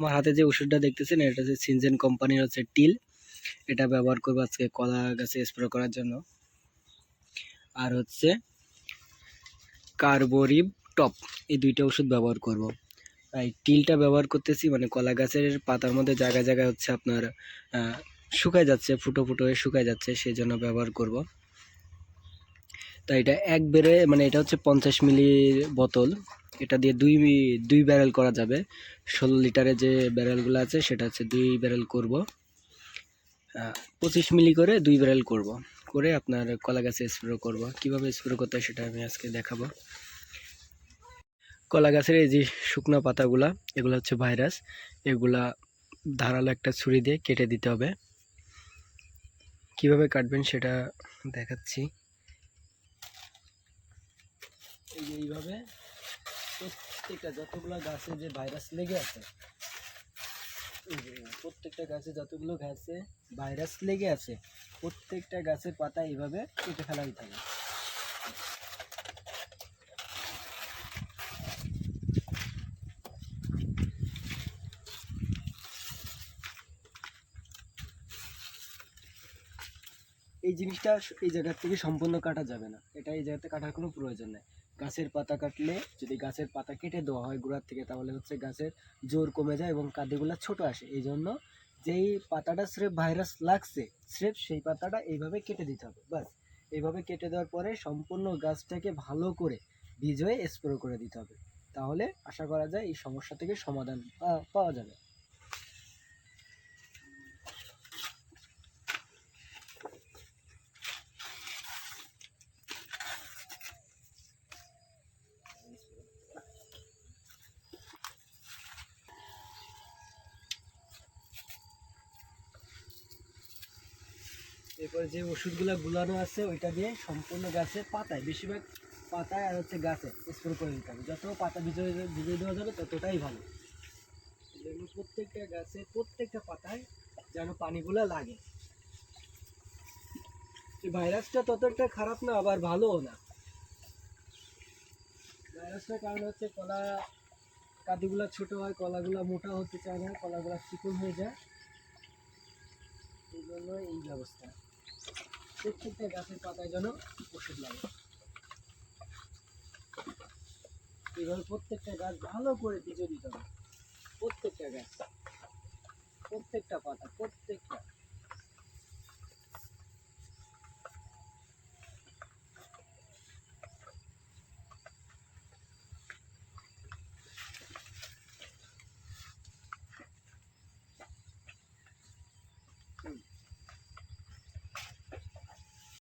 আমার হাতে যে ওষুধটা দেখতেছেন, এটা হচ্ছে সিনজেন কোম্পানির হচ্ছে টিল এটা ব্যবহার করব আজকে কলা গাছে স্প্রে করার জন্য আর হচ্ছে কার্বোরিব টপ, এই দুইটা ওষুধ ব্যবহার করব। এই টিলটা ব্যবহার করতেছি মানে কলা গাছের পাতার মধ্যে জায়গায় জায়গায় হচ্ছে আপনার শুকায় যাচ্ছে, ফুটো ফুটো হয়ে শুকায় যাচ্ছে, সেই জন্য ব্যবহার করব। তাই এটা এক বেড়ে মানে এটা হচ্ছে পঞ্চাশ মিলির বোতল। এটা দিয়ে দুই দুই ব্যারেল করা যাবে। ষোলো লিটারে যে ব্যারেলগুলো আছে, সেটা হচ্ছে দুই ব্যারেল করব। পঁচিশ মিলি করে দুই ব্যারেল করব। করে আপনার কলা গাছে স্প্রে করব। কীভাবে স্প্রে করতে হয় সেটা আমি আজকে দেখাবো। কলা গাছের এই যে শুকনো পাতাগুলা, এগুলো হচ্ছে ভাইরাস এগুলা ধারালো একটা ছুরি দিয়ে কেটে দিতে হবে। কীভাবে কাটবেন সেটা দেখাচ্ছি। এই যে এইভাবে প্রত্যেকটা যতগুলো গাছে যে ভাইরাস লেগে আছে প্রত্যেকটা গাছে যতগুলো গাছে ভাইরাস লেগে আছে, প্রত্যেকটা গাছের পাতা এইভাবে কেটে ফেলা দিতে হবে এই জিনিসটা এই জায়গার থেকে সম্পূর্ণ কাটা যাবে না। এটা এই জায়গাতে কাটার কোনো প্রয়োজন নেই। গাছের পাতা কাটলে যদি গাছের পাতা কেটে দেওয়া হয় গোড়ার থেকে, তাহলে হচ্ছে গাছের জোর কমে যায় এবং কাঁদিগুলো ছোট আসে। এই জন্য যেই পাতাটা স্রেফ ভাইরাস লাগছে, স্রেফ সেই পাতাটা এইভাবে কেটে দিতে হবে বাস এইভাবে কেটে দেওয়ার পরে সম্পূর্ণ গাছটাকে ভালো করে ভিজয়ে স্প্রে করে দিতে হবে। তাহলে আশা করা যায় এই সমস্যা থেকে সমাধান পাওয়া যাবে। এরপর যে ওষুধগুলো গুলানো আছে, ওইটা দিয়ে সম্পূর্ণ গাছের পাতায়, বেশিরভাগ পাতায় আর হচ্ছে গাছে স্প্রে করে দিতে হবে। যত পাতা ভিজে ভিজিয়ে দেওয়া যাবে, ততটাই ভালো। প্রত্যেকটা গাছে, প্রত্যেকটা পাতায় যেন পানিগুলো লাগে। এই ভাইরাসটা ততটা খারাপ না, আবার ভালোও না। ভাইরাসটার কারণ হচ্ছে কলা, কাদিগুলো ছোট হয়, কলাগুলো মোটা হতে চায় না, কলাগুলো চিকন হয়ে যায়। এই জন্য এই ব্যবস্থা। প্রত্যেকটা গাছের পাতায় যেন ওষুধ লাগে। এইভাবে প্রত্যেকটা গাছ ভালো করে ভিজে দিতে হবে। প্রত্যেকটা গাছ, প্রত্যেকটা পাতা, প্রত্যেকটা।